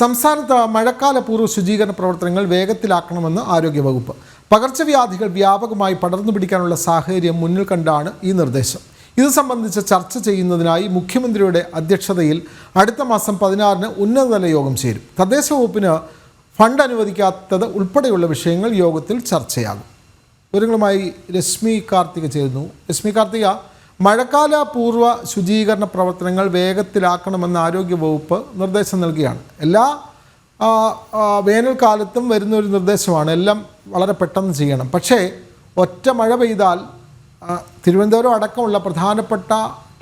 സംസ്ഥാനത്ത് മഴക്കാല പൂർവ ശുചീകരണ പ്രവർത്തനങ്ങൾ വേഗത്തിലാക്കണമെന്ന് ആരോഗ്യവകുപ്പ്. പകർച്ചവ്യാധികൾ വ്യാപകമായി പടർന്നു പിടിക്കാനുള്ള സാഹചര്യം മുന്നിൽ കണ്ടാണ് ഈ നിർദ്ദേശം. ഇത് സംബന്ധിച്ച് ചർച്ച ചെയ്യുന്നതിനായി മുഖ്യമന്ത്രിയുടെ അധ്യക്ഷതയിൽ അടുത്ത മാസം പതിനാറിന് ഉന്നതതല യോഗം ചേരും. തദ്ദേശ വകുപ്പിന് ഫണ്ട് അനുവദിക്കാത്തത് ഉൾപ്പെടെയുള്ള വിഷയങ്ങൾ യോഗത്തിൽ ചർച്ചയാകും. വിവരങ്ങളുമായി രശ്മി കാർത്തിക ചേരുന്നു. രശ്മി കാർത്തിക മഴക്കാല പൂർവ ശുചീകരണ പ്രവർത്തനങ്ങൾ വേഗത്തിലാക്കണമെന്ന് ആരോഗ്യവകുപ്പ് നിർദ്ദേശം നൽകിയാണ് എല്ലാ വേനൽക്കാലത്തും വരുന്ന ഒരു നിർദ്ദേശമാണ്. എല്ലാം വളരെ പെട്ടെന്ന് ചെയ്യണം. പക്ഷേ ഒറ്റ മഴ പെയ്താൽ തിരുവനന്തപുരം അടക്കമുള്ള പ്രധാനപ്പെട്ട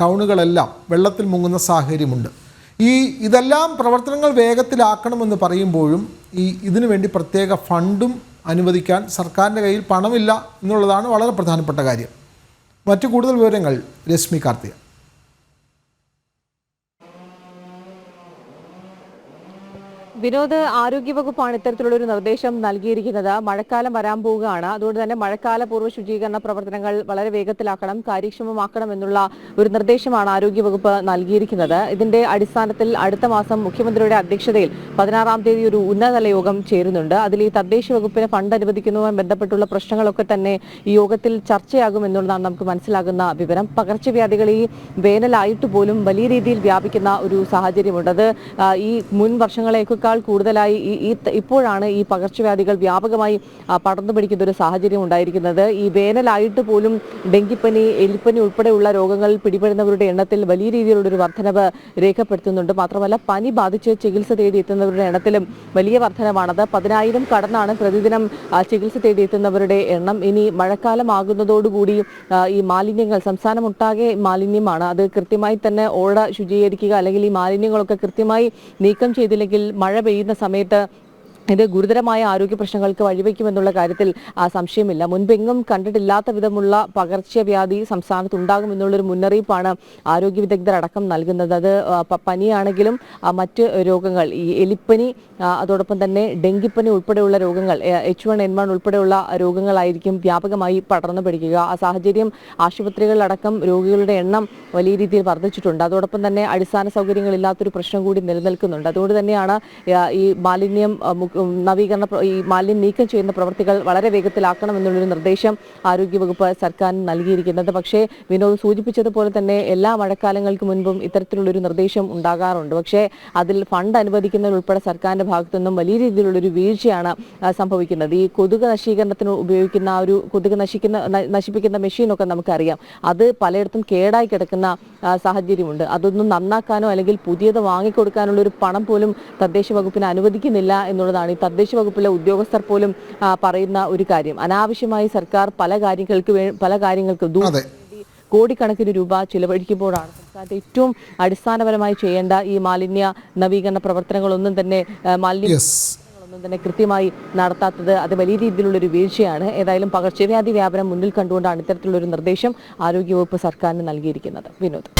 ടൗണുകളെല്ലാം വെള്ളത്തിൽ മുങ്ങുന്ന സാഹചര്യമുണ്ട്. ഈ ഇതെല്ലാം പ്രവർത്തനങ്ങൾ വേഗത്തിലാക്കണമെന്ന് പറയുമ്പോഴും ഈ ഇതിനു വേണ്ടി പ്രത്യേക ഫണ്ടും അനുവദിക്കാൻ സർക്കാരിന്റെ കയ്യിൽ പണമില്ല എന്നുള്ളതാണ് വളരെ പ്രധാനപ്പെട്ട കാര്യം. മറ്റു കൂടുതൽ വിവരങ്ങൾ രശ്മി കാർത്തിക. വിനോദ് ആരോഗ്യവകുപ്പാണ് ഇത്തരത്തിലുള്ള ഒരു നിർദ്ദേശം നൽകിയിരിക്കുന്നത്. മഴക്കാലം വരാൻ പോവുകയാണ്. അതുകൊണ്ട് തന്നെ മഴക്കാല പൂർവ ശുചീകരണ പ്രവർത്തനങ്ങൾ വളരെ വേഗത്തിലാക്കണം കാര്യക്ഷമമാക്കണം എന്നുള്ള ഒരു നിർദ്ദേശമാണ് ആരോഗ്യവകുപ്പ് നൽകിയിരിക്കുന്നത്. ഇതിന്റെ അടിസ്ഥാനത്തിൽ അടുത്ത മാസം മുഖ്യമന്ത്രിയുടെ അധ്യക്ഷതയിൽ പതിനാറാം തീയതി ഒരു ഉന്നതതല യോഗം ചേരുന്നുണ്ട്. അതിൽ ഈ തദ്ദേശ വകുപ്പിന് ഫണ്ട് അനുവദിക്കുന്നതുമായി ബന്ധപ്പെട്ടുള്ള പ്രശ്നങ്ങളൊക്കെ തന്നെ ഈ യോഗത്തിൽ ചർച്ചയാകും എന്നുള്ളതാണ് നമുക്ക് മനസ്സിലാകുന്ന വിവരം. പകർച്ചവ്യാധികൾ ഈ വേനലായിട്ട് പോലും വലിയ രീതിയിൽ വ്യാപിക്കുന്ന ഒരു സാഹചര്യമുണ്ട്. അത് ഈ മുൻ വർഷങ്ങളേക്കാൾ കൂടുതലായി ഈ ഇപ്പോഴാണ് ഈ പകർച്ചവ്യാധികൾ വ്യാപകമായി പടർന്നു പിടിക്കുന്ന ഒരു സാഹചര്യം ഉണ്ടായിരിക്കുന്നത്. ഈ വേനലായിട്ട് പോലും ഡെങ്കിപ്പനി എലിപ്പനി ഉൾപ്പെടെയുള്ള രോഗങ്ങൾ പിടിപെടുന്നവരുടെ എണ്ണത്തിൽ വലിയ രീതിയിലുള്ള ഒരു വർധനവ് രേഖപ്പെടുത്തുന്നുണ്ട്. മാത്രമല്ല പനി ബാധിച്ച് ചികിത്സ തേടി എത്തുന്നവരുടെ എണ്ണത്തിലും വലിയ വർധനമാണത് പതിനായിരം കടന്നാണ് പ്രതിദിനം ചികിത്സ തേടി എത്തുന്നവരുടെ എണ്ണം. ഇനി മഴക്കാലമാകുന്നതോടുകൂടി ഈ മാലിന്യങ്ങൾ സംസ്ഥാനമൊട്ടാകെ മാലിന്യമാണ്. അത് കൃത്യമായി തന്നെ ഓട ശുചീകരിക്കുക അല്ലെങ്കിൽ ഈ മാലിന്യങ്ങളൊക്കെ കൃത്യമായി നീക്കം ചെയ്തില്ലെങ്കിൽ മഴ പെയ്യുന്ന സമയത്ത് ഇത് ഗുരുതരമായ ആരോഗ്യ പ്രശ്നങ്ങൾക്ക് വഴിവെക്കുമെന്നുള്ള കാര്യത്തിൽ സംശയമില്ല. മുൻപെങ്ങും കണ്ടിട്ടില്ലാത്ത വിധമുള്ള പകർച്ചവ്യാധി സംസ്ഥാനത്ത് ഉണ്ടാകുമെന്നുള്ളൊരു മുന്നറിയിപ്പാണ് ആരോഗ്യ വിദഗ്ധർ അടക്കം നൽകുന്നത്. അത് പനിയാണെങ്കിലും മറ്റ് രോഗങ്ങൾ ഈ എലിപ്പനി അതോടൊപ്പം തന്നെ ഡെങ്കിപ്പനി ഉൾപ്പെടെയുള്ള രോഗങ്ങൾ എച്ച് വൺ എൻ വൺ ഉൾപ്പെടെയുള്ള രോഗങ്ങളായിരിക്കും വ്യാപകമായി പടർന്നു പിടിക്കുക. ആ സാഹചര്യം ആശുപത്രികളിലടക്കം രോഗികളുടെ എണ്ണം വലിയ രീതിയിൽ വർദ്ധിച്ചിട്ടുണ്ട്. അതോടൊപ്പം തന്നെ അടിസ്ഥാന സൗകര്യങ്ങളില്ലാത്തൊരു പ്രശ്നം കൂടി നിലനിൽക്കുന്നുണ്ട്. അതുകൊണ്ട് തന്നെയാണ് ഈ മാലിന്യം നവീകരണ ഈ മാലിന്യം നീക്കം ചെയ്യുന്ന പ്രവൃത്തികൾ വളരെ വേഗത്തിലാക്കണം എന്നുള്ളൊരു നിർദ്ദേശം ആരോഗ്യവകുപ്പ് സർക്കാരിന് നൽകിയിരിക്കുന്നത്. പക്ഷേ വിനോദ് സൂചിപ്പിച്ചതുപോലെ തന്നെ എല്ലാ മഴക്കാലങ്ങൾക്ക് മുൻപും ഇത്തരത്തിലുള്ളൊരു നിർദ്ദേശം ഉണ്ടാകാറുണ്ട്. പക്ഷേ അതിൽ ഫണ്ട് അനുവദിക്കുന്നതിലുൾപ്പെടെ സർക്കാരിന്റെ ഭാഗത്തു നിന്നും വലിയ രീതിയിലുള്ളൊരു വീഴ്ചയാണ് സംഭവിക്കുന്നത്. ഈ കൊതുക് നശീകരണത്തിന് ഉപയോഗിക്കുന്ന ഒരു കൊതുക് നശിക്കുന്ന നശിപ്പിക്കുന്ന മെഷീനൊക്കെ നമുക്കറിയാം. അത് പലയിടത്തും കേടായി കിടക്കുന്ന സാഹചര്യമുണ്ട്. അതൊന്നും നന്നാക്കാനോ അല്ലെങ്കിൽ പുതിയത് വാങ്ങിക്കൊടുക്കാനുള്ള ഒരു പണം പോലും തദ്ദേശ വകുപ്പിന് അനുവദിക്കുന്നില്ല എന്നുള്ളതാണ് ഈ തദ്ദേശ വകുപ്പിലെ ഉദ്യോഗസ്ഥർ പോലും പറയുന്ന ഒരു കാര്യം. അനാവശ്യമായി സർക്കാർ പല കാര്യങ്ങൾക്ക് പല കാര്യങ്ങൾക്ക് കോടിക്കണക്കിന് രൂപ ചിലവഴിക്കുമ്പോഴാണ് സംസ്ഥാനത്ത് ഏറ്റവും അടിസ്ഥാനപരമായി ചെയ്യേണ്ട ഈ മാലിന്യ നവീകരണ പ്രവർത്തനങ്ങളൊന്നും തന്നെ മാലിന്യ ഒന്നും തന്നെ കൃത്യമായി നടത്താത്തത് അത് വലിയ രീതിയിലുള്ള ഒരു വീഴ്ചയാണ്. ഏതായാലും പകർച്ചവ്യാധി വ്യാപനം മുന്നിൽ കണ്ടുകൊണ്ടാണ് ഇത്തരത്തിലുള്ള ഒരു നിർദ്ദേശം ആരോഗ്യവകുപ്പ് സർക്കാരിന് നൽകിയിരിക്കുന്നത്. വിനോദ്.